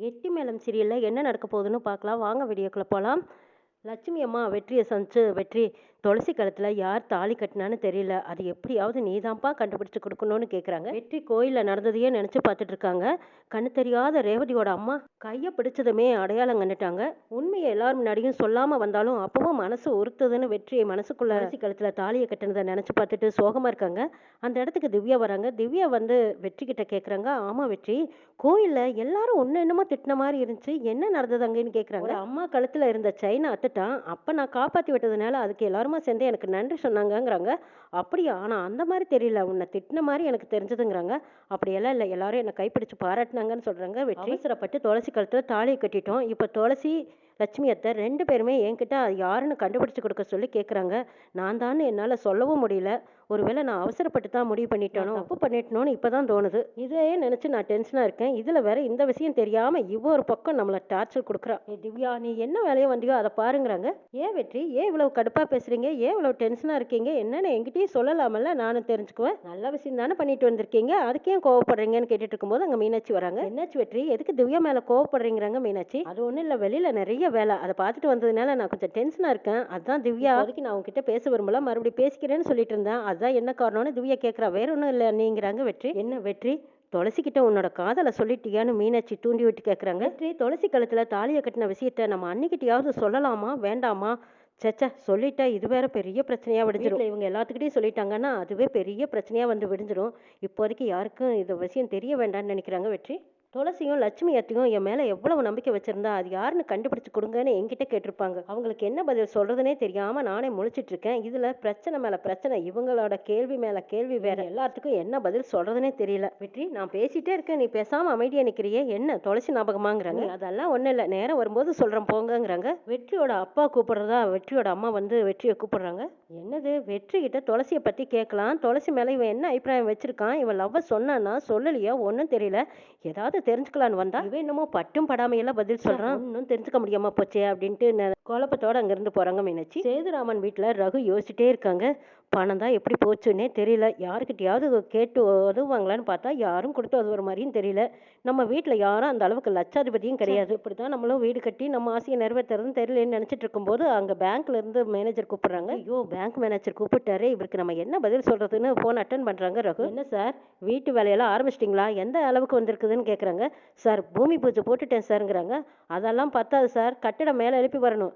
கெட்டி மேளம் சீரியலில் என்ன நடக்க போகுதுன்னு பார்க்கலாம். வாங்க வீடியோக்குள்ளே போகலாம் லட்சுமி அம்மா வெற்றியை சந்திச்சு வெற்றி துளசி கழுத்தில் யார் தாலி கட்டினான்னு தெரியல. அது எப்படியாவது நீதான்ப்பா கண்டுபிடிச்சு கொடுக்கணும்னு கேட்குறாங்க வெற்றி கோயிலில் நடந்ததையே நினச்சி பார்த்துட்டு இருக்காங்க. கண்ணு தெரியாத ரேவதியோட அம்மா கையை பிடிச்சதுமே அடையாளம் கண்டுட்டாங்க. உண்மையை எல்லாரும் முன்னாடியும் சொல்லாமல் வந்தாலும் அப்பவும் மனசு உறுத்துதுன்னு வெற்றியை மனசுக்குள்ள துளசி கழுத்தில் தாலியை கட்டினதை நினச்சி பார்த்துட்டு சோகமாக இருக்காங்க. அந்த இடத்துக்கு திவ்யா வராங்க. திவ்யா வந்து வெற்றி கிட்ட கேட்குறாங்க ஆமாம் வெற்றி கோயிலில் எல்லாரும் ஒன்று என்னமோ திட்டின மாதிரி இருந்துச்சு. என்ன நடந்தது அங்கேன்னு கேட்குறாங்க அம்மா கழுத்தில் இருந்த செயினை அத்துட்டான். அப்போ நான் காப்பாற்றி விட்டதுனால அதுக்கு எல்லாரும் சேர்ந்து எனக்கு நன்றி சொன்னாங்கங்கிறாங்க. அப்படியா? ஆனால் அந்த மாதிரி தெரியல. உன்னை திட்டின மாதிரி எனக்கு தெரிஞ்சதுங்கிறாங்க. அப்படியெல்லாம் இல்லை. எல்லாரும் என்னை கைப்பிடிச்சு பாராட்டினாங்கன்னு சொல்கிறாங்க வெற்றி. அவசரப்பட்டு துளசி கழுத்தில் தாலியை கட்டிட்டோம். இப்போ துளசி லட்சுமி அத்தை ரெண்டு பேருமே என்கிட்ட அது யாருன்னு கண்டுபிடிச்சு கொடுக்க சொல்லி கேட்குறாங்க நான் தான் என்னால் சொல்லவும் முடியல. ஒருவேளை நான் அவசரப்பட்டு தான் முடிவு பண்ணிட்டேனோ தப்பு பண்ணிட்டனோன்னு இப்போ தான் தோணுது. இதையே நினச்சி நான் டென்ஷனாக இருக்கேன். இதில் வேற இந்த விஷயம் தெரியாமல் இவ ஒரு பக்கம் நம்மளை டார்ச்சர் கொடுக்குறா. ஏ திவ்யா நீ என்ன வேலையை வந்தியோ அதை பாருங்கிறாங்க. ஏன் வெற்றி? ஏன் இவ்வளவு கடுப்பாக பேசுகிறீங்க ஏன் இவ்வளோ டென்ஷனாக இருக்கீங்க? என்னன்னு என்கிட்டயும் சொல்லலாமல்ல நானும் தெரிஞ்சுக்குவேன். நல்ல விஷயம் தானே பண்ணிட்டு வந்திருக்கீங்க. அதுக்கு கோவப்படுறீங்கன்னு கேட்டுட்டு இருக்கும்போது அங்கே மீனாட்சி வராங்க. என்னாச்சு வெற்றி? எதுக்கு திவ்யா மேலே கோவப்படுறீங்கிறாங்க மீனாட்சி? அது ஒன்றும் இல்லை வெளியில் நிறைய வேலை. அதை பார்த்துட்டு வந்ததுனால நான் கொஞ்சம் டென்ஷனாக இருக்கேன். அதுதான் திவ்யா. அதுக்கு நான் உங்ககிட்ட பேச விரும்பல. மறுபடியும் பேசிக்கிறேன்னு சொல்லிட்டு இருந்தேன். அதுதான் என்ன காரணம்னு திவ்யா கேட்குறா வேற ஒன்றும் இல்லை. நீங்கிறாங்க வெற்றி. என்ன வெற்றி? துளசிக்கிட்ட உன்னோட காதலை சொல்லிட்டியான்னு மீனாட்சி தூண்டி விட்டு கேட்குறாங்க வெற்றி துளசி கழுத்தில் தாலியை கட்டின விஷயத்த நம்ம அன்னிக்கிட்டையாவது சொல்லலாமா? வேண்டாமா? சச்சா சொல்லிட்டா இது வேற பெரிய பிரச்சனையாக விடிஞ்சிடும் இவங்க எல்லாத்துக்கிட்டையும் சொல்லிட்டாங்கன்னா அதுவே பெரிய பிரச்சனையாக வந்து விடிஞ்சிடும் இப்போதைக்கு யாருக்கும் இது விஷயம் தெரிய வேண்டாம்னு நினைக்கிறாங்க வெற்றி. துளசியும் லட்சுமி அத்தையும் என் மேலே எவ்வளவு நம்பிக்கை வச்சிருந்தா அது யாருன்னு கண்டுபிடிச்சு கொடுங்கன்னு என்கிட்ட கேட்டிருப்பாங்க. அவங்களுக்கு என்ன பதில் சொல்றதுனே தெரியாம நானே முழிச்சிட்டு இருக்கேன். இதுல பிரச்சனை மேல பிரச்சனை இவங்களோட கேள்வி மேல கேள்வி வேற. எல்லாத்துக்கும் என்ன பதில் சொல்றதுனே தெரியல. வெற்றி நான் பேசிட்டே இருக்கேன். நீ பேசாம அமைதியா நிக்கிறியே. என்ன துளசி ஞாபகமாங்கிறாங்க? அதெல்லாம் ஒண்ணும் இல்லை. நேரம் வரும்போது சொல்றேன் போங்கங்கிறாங்க. வெற்றியோட அப்பா கூப்பிடுறதா வெற்றியோட அம்மா வந்து வெற்றியை கூப்பிடுறாங்க. என்னது? வெற்றி கிட்ட துளசியை பத்தி கேட்கலாம். துளசி மேல இவன் என்ன அபிப்பிராயம் வச்சிருக்கான்? இவன் லவ்வ சொன்னானா சொல்லலையா? ஒன்றும் தெரியல. ஏதாவது தெரிஞ்சுக்கலான்னு வந்தா இவன் என்னமோ பட்டும் படாமையெல்லாம் பதில் சொல்றான். இன்னும் தெரிஞ்சுக்க முடியாம போச்சே அப்படின்ட்டு குழப்பத்தோட அங்கிருந்து போறாங்க மீனாட்சி. சேதுராமன் வீட்டுல ரகு யோசிச்சுட்டே இருக்காங்க. பணம் தான் எப்படி போச்சுன்னே தெரியல. யாருக்கிட்டயாவது கேட்டு உதவுவாங்களான்னு பார்த்தா யாரும் கொடுத்து உதவுற மாதிரியும் தெரியல. நம்ம வீட்டில் யாரும் அந்த அளவுக்கு லட்சாதிபதியும் கிடையாது. இப்படி தான் நம்மளும் வீடு கட்டி நம்ம ஆசையை நிறைவேற்றுறதுன்னு தெரியலன்னு நினச்சிட்டு இருக்கும்போது அங்கே பேங்க்ல இருந்து மேனேஜர் கூப்பிடுறாங்க. ஐயோ பேங்க் மேனேஜர் கூப்பிட்டாரு. இவருக்கு நம்ம என்ன பதில் சொல்றதுன்னு ஃபோன் அட்டன் பண்ணுறாங்க ரகு. என்ன சார்? வீட்டு வேலையெல்லாம் ஆரம்பிச்சிட்டிங்களா? எந்த அளவுக்கு வந்திருக்குதுன்னு கேட்குறாங்க சார் பூமி பூஜை போட்டுட்டேன் சார்ங்கிறாங்க. அதெல்லாம் பத்தாது சார். கட்டிடம் மேலே எழுப்பி வரணும்.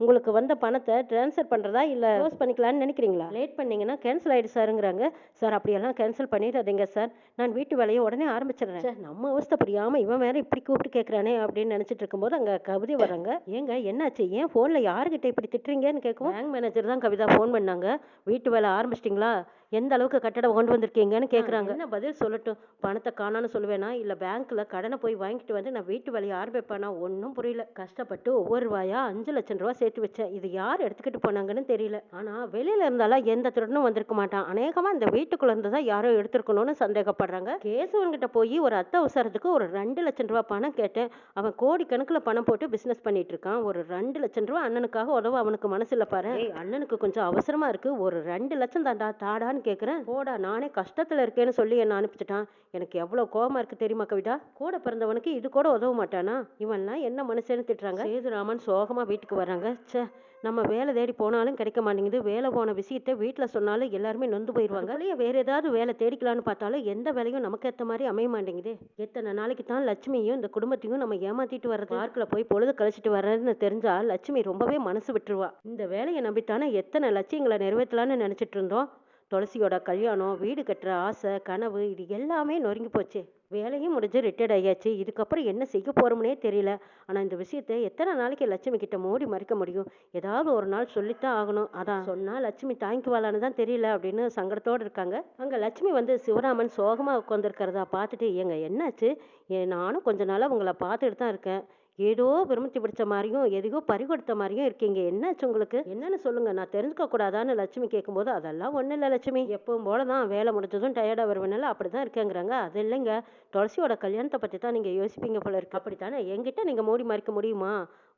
உங்களுக்கு வந்த பணத்தை ட்ரான்ஸ்ஃபர் பண்ணுறதா இல்லை க்ளோஸ் பண்ணிக்கலாம்னு நினைக்கிறீங்களா? லேட் பண்ணீங்கன்னா கேன்சல் ஆயிடு சாருங்கிறாங்க சார் அப்படியெல்லாம் கேன்சல் பண்ணிடாதீங்க சார் நான் வீட்டு வேலையை உடனே ஆரம்பிச்சிடுறேன். சார் நம்ம அவஸ்தை புரியாமல் இவன் வேற இப்படி கூப்பிட்டு கேட்குறானே அப்படின்னு நினச்சிட்டு இருக்கும்போது அங்கே கவிதை வராங்க ஏங்க என்னாச்சு? ஏன் ஃபோனில் யாருக்கிட்ட இப்படி திட்டுறீங்கன்னு கேட்கவும் பேங்க் மேனேஜர் தான் கவிதா ஃபோன் பண்ணாங்க. வீட்டு வேலை ஆரம்பிச்சிட்டிங்களா? எந்த அளவுக்கு கட்டடம் கொண்டு வந்திருக்கீங்கன்னு கேட்குறாங்க என்ன பதில் சொல்லட்டும்? பணத்தை காணான்னு சொல்லுவேனா? இல்லை பேங்க்கில் கடனை போய் வாங்கிட்டு வந்து நான் வீட்டு வேலையை ஆரம்பிப்பேனா? ஒன்றும் புரியல. கஷ்டப்பட்டு ஒவ்வொரு ரூபாயா? அஞ்சு லட்சம் ரூபா சேர்த்து வச்சேன் இது யார் எடுத்துக்கிட்டு போனாங்கன்னு தெரியல. ஆனால் வெளியில இருந்தாலும் எந்த திருடனும் வந்திருக்க மாட்டான். அநேகமாக இந்த வீட்டுக்குள்ள இருந்து தான் யாரோ எடுத்திருக்கணும்னு சந்தேகப்படுறாங்க. கேசவன் கிட்ட போய் ஒரு அத்தியாவசரத்துக்கு ஒரு ரெண்டு லட்சம் ரூபா பணம் கேட்டேன். அவன் கோடிக்கணக்கில் பணம் போட்டு பிஸ்னஸ் பண்ணிட்டு இருக்கான். ஒரு ரெண்டு லட்சம் ரூபா அண்ணனுக்காக உதவ அவனுக்கு மனசு இல்லை பாரு. அண்ணனுக்கு கொஞ்சம் அவசரமா இருக்கு. ஒரு ரெண்டு லட்சம் தாண்டா தாடான்னு கேட்குறேன் போடா நானே கஷ்டத்துல இருக்கேன்னு சொல்லி என்ன அனுப்பிச்சிட்டான். எனக்கு எவ்வளவு கோவமா இருக்கு தெரியுமா கவிதா? கூட பிறந்தவனுக்கு இது கூட உதவ மாட்டானா? இவன்லாம் என்ன மனுஷன்னு திட்டுறாங்க. சேதுராமன் சோகமா வீட்டுக்கு வராங்க ச்சே நம்ம வேலை தேடி போனாலும் கிடைக்க மாட்டேங்குது. வேலை போன விஷயத்த வீட்டில் சொன்னாலும் எல்லாருமே நொந்து போயிடுவாங்க இல்லையா வேற ஏதாவது வேலை தேடிக்கலான்னு பார்த்தாலும் எந்த வேலையும் நமக்கு ஏற்ற மாதிரி அமைய மாட்டேங்குது. எத்தனை நாளைக்கு தான் லட்சுமியும் இந்த குடும்பத்தையும் நம்ம ஏமாத்திட்டு வர்றது? பார்க்கில் போய் பொழுது கழிச்சிட்டு வர்றதுன்னு தெரிஞ்சா லட்சுமி ரொம்பவே மனசு விட்டுருவா. இந்த வேலையை நம்பித்தானே எத்தனை லட்சியங்களை நிறைவேற்றலாம்னு நினைச்சிட்டு இருந்தோம். துளசியோட கல்யாணம் வீடு கட்டுற ஆசை கனவு இது எல்லாமே நொறுங்கி போச்சு. வேலையும் முடிஞ்சு ரிட்டையர்ட் ஆகியாச்சு. இதுக்கப்புறம் என்ன செய்ய போகிறோம்னே தெரியல. ஆனால் இந்த விஷயத்தை எத்தனை நாளைக்கு லட்சுமி கிட்ட மூடி மறைக்க முடியும்? ஏதாவது ஒரு நாள் சொல்லித்தான் ஆகணும். அதான். சொன்னால் லட்சுமி தாங்கிக்குவாளான்னு தான் தெரியல அப்படின்னு சங்கடத்தோடு இருக்காங்க. அங்கே லட்சுமி வந்து சிவராமன் சோகமாக உட்காந்துருக்கிறதா பார்த்துட்டு எங்க என்னாச்சு? ஏ நானும் கொஞ்ச நாளாக உங்களை பார்த்துட்டு தான் இருக்கேன். ஏதோ விரும்பி பிடிச்ச மாதிரியும் எதையோ பறிகொடுத்த மாதிரியும் இருக்கீங்க. என்னாச்சு உங்களுக்கு? என்னன்னு சொல்லுங்க. நான் தெரிஞ்சுக்க கூடாதான்னு லட்சுமி கேட்கும்போது அதெல்லாம் ஒன்றும் இல்லை லட்சுமி. எப்பவும் போல தான் வேலை முடிஞ்சதும் டயர்டாக வருவேனால அப்படி தான் இருக்கேங்கிறாங்க. அது இல்லைங்க. துளசியோட கல்யாணத்தை பற்றி தான் நீங்கள் யோசிப்பீங்க போல இருக்கு. அப்படித்தானே? என்கிட்ட நீங்கள் மூடி மறைக்க முடியுமா?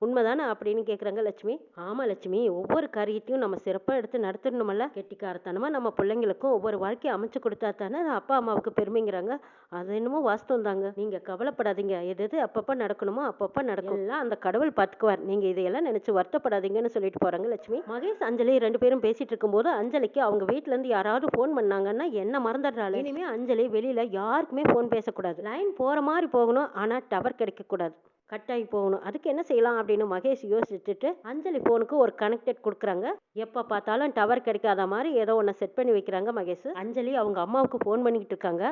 உண்மைதானே அப்படின்னு கேட்குறாங்க லட்சுமி. ஆமாம் லட்சுமி ஒவ்வொரு காரியத்தையும் நம்ம சிறப்பாக எடுத்து நடத்திடணுமல்ல? கெட்டிக்காரத்தனமாக நம்ம பிள்ளைங்களுக்கும் ஒவ்வொரு வாழ்க்கையை அமைச்சு கொடுத்தா தானே அப்பா அம்மாவுக்கு பெருமைங்கிறாங்க. அது என்னமோ வாஸ்தவம் தாங்க. நீங்கள் கவலைப்படாதீங்க. எது எது அப்பப்போ நடக்கணுமோ அப்பப்போ நடக்கும். எல்லாம் அந்த கடவுள் பார்த்துக்குவார். நீங்கள் இதையெல்லாம் நினச்சி வருத்தப்படாதீங்கன்னு சொல்லிட்டு போகிறாங்க லட்சுமி. மகேஷ் அஞ்சலி ரெண்டு பேரும் பேசிட்டு இருக்கும்போது அஞ்சலிக்கு அவங்க வீட்டிலேருந்து யாராவது ஃபோன் பண்ணாங்கன்னா என்ன மறந்துடுறாள்? இனிமேல் அஞ்சலி வெளியில் யாருக்குமே ஃபோன் பேசக்கூடாது. லைன் போகிற மாதிரி போகணும். ஆனால் டவர் கிடைக்கக்கூடாது. கட் ஆகி போகணும். அதுக்கு என்ன செய்யலாம் அப்படின்னு மகேஷ் யோசிச்சுட்டு அஞ்சலி ஃபோனுக்கு ஒரு கனெக்டட் கொடுக்குறாங்க. எப்போ பார்த்தாலும் டவர் கிடைக்காத மாதிரி ஏதோ ஒன்று செட் பண்ணி வைக்கிறாங்க மகேஷ். அஞ்சலி அவங்க அம்மாவுக்கு ஃபோன் பண்ணிக்கிட்டு இருக்காங்க.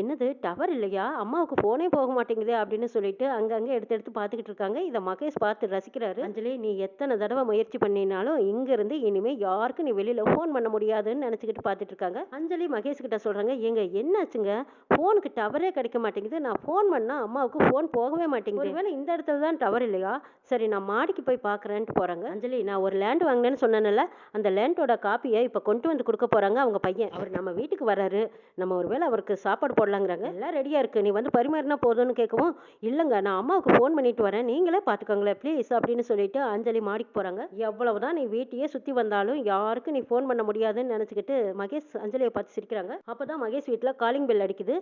என்னது டவர் இல்லையா? அம்மாவுக்கு ஃபோனே போக மாட்டேங்குதே அப்படின்னு சொல்லிட்டு அங்கங்கே எடுத்து எடுத்து பார்த்துக்கிட்டு இருக்காங்க. இதை மகேஷ் பார்த்து ரசிக்கிறாரு. அஞ்சலி நீ எத்தனை தடவை முயற்சி பண்ணினாலும் இங்கேருந்து இனிமேல் யாருக்கும் நீ வெளியில் ஃபோன் பண்ண முடியாதுன்னு நினச்சிக்கிட்டு பார்த்துட்டு இருக்காங்க. அஞ்சலி மகேஷ் கிட்ட சொல்கிறாங்க எங்க என்னாச்சுங்க? ஃபோனுக்கு டவரே கிடைக்க மாட்டேங்குது. நான் ஃபோன் பண்ணால் அம்மாவுக்கு ஃபோன் போகவே மாட்டேங்குது. ஒருவேளை இந்த இடத்துல தான் டவர் இல்லையா? சரி நான் மாடிக்கு போய் பார்க்குறேன்ட்டு போகிறாங்க அஞ்சலி நான் ஒரு லேண்ட் வாங்கினேன்னு சொன்னேன்ல. அந்த லேண்டோட காப்பியை இப்போ கொண்டு வந்து கொடுக்க போகிறாங்க அவங்க பையன். அவர் நம்ம வீட்டுக்கு வராரு நம்ம ஒருவேளை அவருக்கு சாப்பாடு போடலாங்கிறாங்க. எல்லாம் ரெடியாக இருக்குது நீ வந்து பரிமாறினா போதும்னு கேட்கவும் இல்லைங்க நான் அம்மாவுக்கு ஃபோன் பண்ணிட்டு வரேன். நீங்களே பார்த்துக்கோங்களேன் ப்ளீஸ் அப்படின்னு சொல்லிட்டு அஞ்சலி மாடிக்கு போகிறாங்க எவ்வளவுதான் நீ வீட்டையே சுற்றி வந்தாலும் யாருக்கும் நீ ஃபோன் பண்ண முடியாதுன்னு நினச்சிக்கிட்டு மகேஷ் அஞ்சலியை பார்த்து சிரிக்கிறாங்க. அப்போ தான் மகேஷ் வீட்டில் காலிங் பெல் அடிக்குது.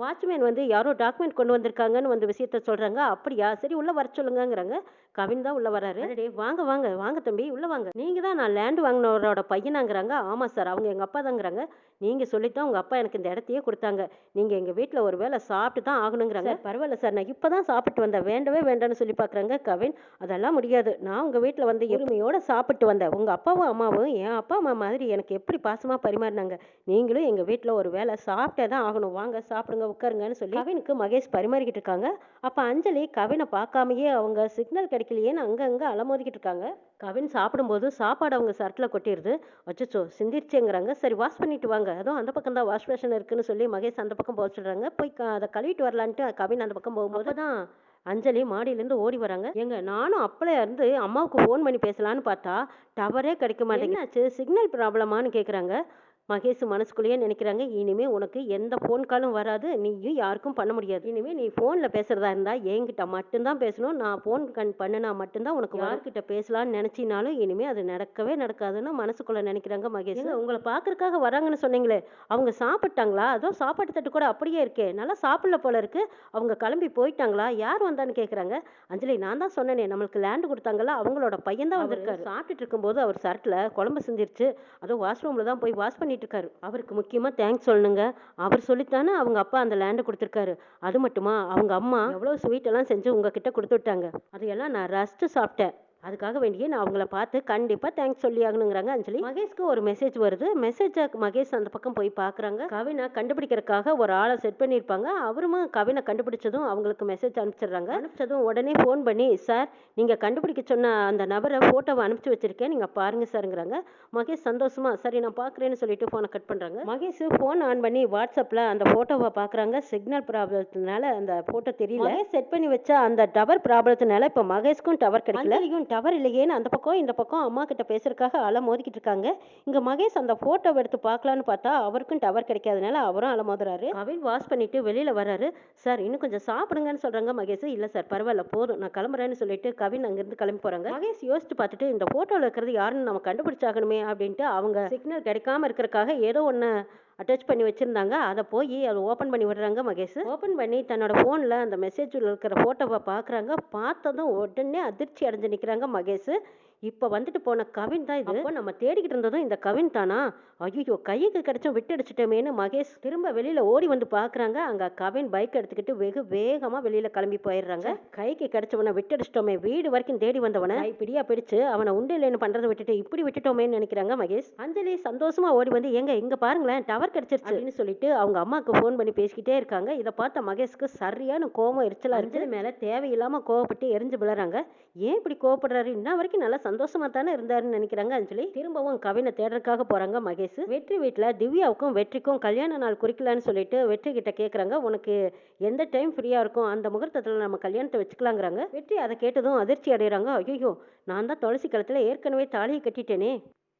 வாட்ச்மேன் வந்து யாரோ டாக்குமெண்ட் கொண்டு வந்திருக்காங்கன்னு வந்து விஷயத்த சொல்கிறாங்க அப்படியா? சரி உள்ளே வர சொல்லுங்கங்கிறாங்க. கவின் தான் உள்ளே வராரு. டே வாங்க வாங்க வாங்க தம்பி உள்ளே வாங்க. நீங்கள் தான் நான் லேண்ட் வாங்கினவரோட பையனாங்கிறாங்க. ஆமாம் சார் அவங்க எங்கள் அப்பா தாங்கிறாங்க. நீங்கள் சொல்லித்தான் உங்கள் அப்பா எனக்கு இந்த இடத்தையே கொடுத்தாங்க. நீங்கள் எங்கள் வீட்டில் ஒரு வேளை சாப்பிட்டு தான் ஆகணுங்கிறாங்க. பரவாயில்ல சார் நான் இப்போ தான் சாப்பிட்டு வந்தேன். வேண்டவே வேண்டாம்னு சொல்லி பார்க்குறாங்க கவின். அதெல்லாம் முடியாது. நான் உங்கள் வீட்டில் வந்து உரிமையோடு சாப்பிட்டு வந்தேன். உங்கள் அப்பாவும் அம்மாவும் என் அப்பா அம்மா மாதிரி எனக்கு எப்படி பாசமாக பரிமாறினாங்க. நீங்களும் எங்கள் வீட்டில் ஒரு வேளை சாப்பிட்டே தான் ஆகணும். வாங்க சாப்பிடுங்க உட்காருங்கன்னு சொல்லி கவினுக்கு மகேஷ் பரிமாறிக்கிட்டு இருக்காங்க. அப்போ அஞ்சலி கவினை பார்க்காமயே அவங்க சிக்னல் கிடைக்கலையேன்னு அங்கங்கே அலமோதிக்கிட்டு இருக்காங்க. கவின் சாப்பிடும்போது சாப்பாடு அவங்க சர்ட்டில் கொட்டிடுது. அச்சச்சோ சிந்திருச்சேங்கிறாங்க. சரி வாஷ் பண்ணிட்டு வாங்க. அதுவும் அந்த பக்கம் தான் வாஷ் பேஷன் இருக்குன்னு சொல்லி மகேஷ் அந்த பக்கம் போக சொல்கிறாங்க போய் அதை கழுவிட்டு வரலான்ட்டு கவின் அந்த பக்கம் போகும்போது தான் அஞ்சலி மாடியிலேருந்து ஓடி வராங்க. ஏங்க நானும் அப்பளே இருந்து அம்மாவுக்கு ஃபோன் பண்ணி பேசலான்னு பார்த்தா டவரே கிடைக்க மாட்டேங்குது. சிக்னல் ப்ராப்ளமான்னு கேட்குறாங்க மகேஷ் மனசுக்குள்ளேயே நினைக்கிறாங்க இனிமே உனக்கு எந்த ஃபோன் காலும் வராது நீயும் யாருக்கும் பண்ண முடியாது. இனிமே நீ ஃபோனில் பேசுறதா இருந்தா என்கிட்ட மட்டும்தான் பேசணும். நான் ஃபோன் கண் பண்ணினா மட்டும்தான் உனக்கு யார்கிட்ட பேசலாம்னு நினைச்சினாலும் இனிமே அது நடக்கவே நடக்காதுன்னு மனசுக்குள்ள நினைக்கிறாங்க மகேஷ். உங்களை பார்க்கறதுக்காக வராங்கன்னு சொன்னீங்களே அவங்க சாப்பிட்டாங்களா? அதோ சாப்பாட்டு தட்டு கூட அப்படியே இருக்கே நல்லா சாப்பிடல போல இருக்கு. அவங்க கிளம்பி போயிட்டாங்களா? யார் வந்தான்னு கேட்குறாங்க அஞ்சலி நான் தான் சொன்னேனே நம்மளுக்கு லேண்டு கொடுத்தாங்களா அவங்களோட பையன் தான் வந்திருக்காரு. சாப்பிட்டுட்டு இருக்கும்போது அவர் சர்ட்டில் குழம்பு சிந்திருச்சு அதுவும் வாஷ்ரூமில் தான் போய் வாஷ் பண்ணிட்டு இருக்காரு அவருக்கு முக்கியமாக தேங்க்ஸ் சொல்லணுங்க. அவர் சொல்லித்தானே அவங்க அப்பா அந்த லேண்டை கொடுத்துருக்காரு. அது மட்டுமா? அவங்க அம்மா எவ்வளோ ஸ்வீட்டெல்லாம் செஞ்சு உங்ககிட்ட கொடுத்து விட்டாங்க. அதையெல்லாம் நான் ரஸ்ட்டு சாப்பிட்டேன். அதுக்காக வேண்டியே நான் அவங்கள பார்த்து கண்டிப்பாக தேங்க்ஸ் சொல்லி ஆகணுங்கிறாங்க அஞ்சலி. மகேஷ்க்கு ஒரு மெசேஜ் வருது. மெசேஜை மகேஷ் அந்த பக்கம் போய் பார்க்குறாங்க. கவினை கண்டுபிடிக்கிறதுக்காக ஒரு ஆளை செட் பண்ணியிருப்பாங்க. அவருமா கவினை கண்டுபிடிச்சதும் அவங்களுக்கு மெசேஜ் அனுப்பிச்சிடுறாங்க. அனுப்பிச்சதும் உடனே ஃபோன் பண்ணி சார் நீங்கள் கண்டுபிடிக்க சொன்ன அந்த நபரை ஃபோட்டோவை அனுப்பிச்சு வச்சிருக்கேன். நீங்கள் பாருங்க சார்ங்கிறாங்க மகேஷ் சந்தோஷமா சரி நான் பார்க்குறேன்னு சொல்லிட்டு ஃபோனை கட் பண்ணுறாங்க மகேஷ் ஃபோன் ஆன் பண்ணி வாட்ஸ்அப்பில் அந்த ஃபோட்டோவை பார்க்குறாங்க. சிக்னல் ப்ராப்ளத்தினால அந்த ஃபோட்டோ தெரியல. செட் பண்ணி வச்ச அந்த டவர் ப்ராப்ளத்தினால இப்போ மகேஷ்க்கும் டவர் கிடைக்கல. டவர் இல்லையேன்னு அந்த பக்கம் இந்த பக்கம் அம்மா கிட்ட பேசுறதுக்காக அலை மோதிக்கிட்டு இருக்காங்க. இங்கே மகேஷ் அந்த ஃபோட்டோவை எடுத்து பார்க்கலான்னு பார்த்தா அவருக்கும் டவர் கிடைக்காதனால அவரும் அலை மோதுறாரு. கவின் வாஷ் பண்ணிட்டு வெளியில் வராரு சார் இன்னும் கொஞ்சம் சாப்பிடுங்கன்னு சொல்கிறாங்க மகேஷ். இல்லை சார் பரவாயில்ல போதும். நான் கிளம்புறேன்னு சொல்லிட்டு கவின் அங்கேருந்து கிளம்பி போகிறாங்க மகேஷ் யோசிச்சு பார்த்துட்டு இந்த ஃபோட்டோவில் இருக்கிறது யாருன்னு நம்ம கண்டுபிடிச்சாகணுமே அப்படின்ட்டு அவங்க சிக்னல் கிடைக்காம இருக்கிறக்காக ஏதோ ஒன்று அட்டாச் பண்ணி வச்சுருந்தாங்க. அதை போய் அதை ஓப்பன் பண்ணி விடுறாங்க மகேஷ். ஓப்பன் பண்ணி தன்னோட ஃபோனில் அந்த மெசேஜில் இருக்கிற ஃபோட்டோவை பார்க்குறாங்க. பார்த்ததும் உடனே அதிர்ச்சி அடைஞ்சு நிற்கிறாங்க மகேஷ் இப்போ வந்துட்டு போன கவின் தான் இது. நம்ம தேடிக்கிட்டு இருந்ததும் இந்த கவின் தானா? ஐயோ கைக்கு கிடைச்சும் விட்டு அடிச்சிட்டோமேன்னு மகேஷ் திரும்ப வெளியில் ஓடி வந்து பார்க்குறாங்க அங்கே கவின் பைக் எடுத்துக்கிட்டு வெகு வேகமாக வெளியில் கிளம்பி போயிடுறாங்க. கைக்கு கிடைச்சவனை விட்டு அடிச்சிட்டோமே வீடு வரைக்கும் தேடி வந்தவனை. பிடியா பிடிச்சு அவனை உண்டு இல்லைன்னு பண்ணுறதை விட்டுட்டு இப்படி விட்டுட்டோமேன்னு நினைக்கிறாங்க மகேஷ். அஞ்சலி சந்தோஷமா ஓடி வந்து எங்க இங்க பாருங்களேன் டவர் கிடைச்சிருச்சு. அப்படின்னு சொல்லிட்டு அவங்க அம்மாவுக்கு ஃபோன் பண்ணி பேசிக்கிட்டே இருக்காங்க. இதை பார்த்த மகேஷ்க்கு சரியான கோபம் எரிச்சலா அஞ்சலி மேல தேவையில்லாம கோவப்பட்டு எரிஞ்சு விழுறாங்க. ஏன் இப்படி கோவப்படுறாரு? இன்ன வரைக்கும் நல்லா சந்தோஷமா தானே இருந்தாருன்னு நினைக்கிறாங்க அஞ்சலி. திரும்பவும் கவினை தேடுறதுக்காக போறாங்க மகேஷ். வெற்றி வீட்டுல திவ்யாவுக்கும் வெற்றிக்கும் கல்யாண நாள் குறிக்கலான்னு சொல்லிட்டு வெற்றி கிட்ட கேக்குறாங்க. உனக்கு எந்த டைம் ஃப்ரீயா இருக்கும்? அந்த முகூர்த்தத்துல நம்ம கல்யாணத்தை வச்சுக்கலாங்கிறாங்க. வெற்றி அதை கேட்டதும் அதிர்ச்சி அடைகிறாங்க ஐயோ நான் தான் துளசி கழுத்துல ஏற்கனவே தாலியை கட்டிட்டேனே.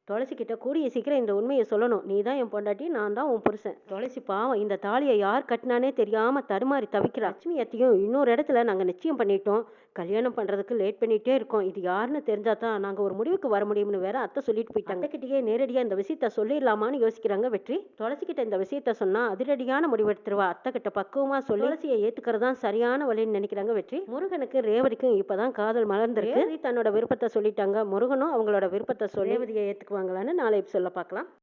துளசி கிட்ட கூடிய சீக்கிரம் இந்த உண்மையை சொல்லணும். நீ தான் என் பொண்டாட்டி நான் தான் உன் புருஷன். துளசி பாவம் இந்த தாலியை யார் கட்டினானே தெரியாம தடுமாறி தவிக்கிறா. லட்சுமி அத்தையும் இன்னொரு இடத்துல நாங்க நிச்சயம் பண்ணிட்டோம். கல்யாணம் பண்றதுக்கு லேட் பண்ணிட்டே இருக்கோம். இது யாருன்னு தெரிஞ்சா தான் நாங்க ஒரு முடிவுக்கு வர முடியும்னு வேற அத்தை சொல்லிட்டு போயிட்டாங்க. கிட்டேயே நேரடியா இந்த விஷயத்த சொல்லிடலாமான்னு யோசிக்கிறாங்க வெற்றி. துளசி கிட்ட இந்த விஷயத்த சொன்னா அதிரடியான முடிவெடுத்துருவா அத்தை கிட்ட பக்குவமா சொல்லி துளசியை ஏத்துக்கிறது தான் சரியான வழின்னு நினைக்கிறாங்க வெற்றி. முருகனுக்கு ரேவதிக்கும் இப்பதான் காதல் மலர்ந்திருக்கு. தன்னோட விருப்பத்தை சொல்லிட்டாங்க. முருகனும் அவங்களோட விருப்பத்தை சொல்லி ரேவதியை ஏத்துக்குவாங்களான்னு நாளை சொல்ல பார்க்கலாம்.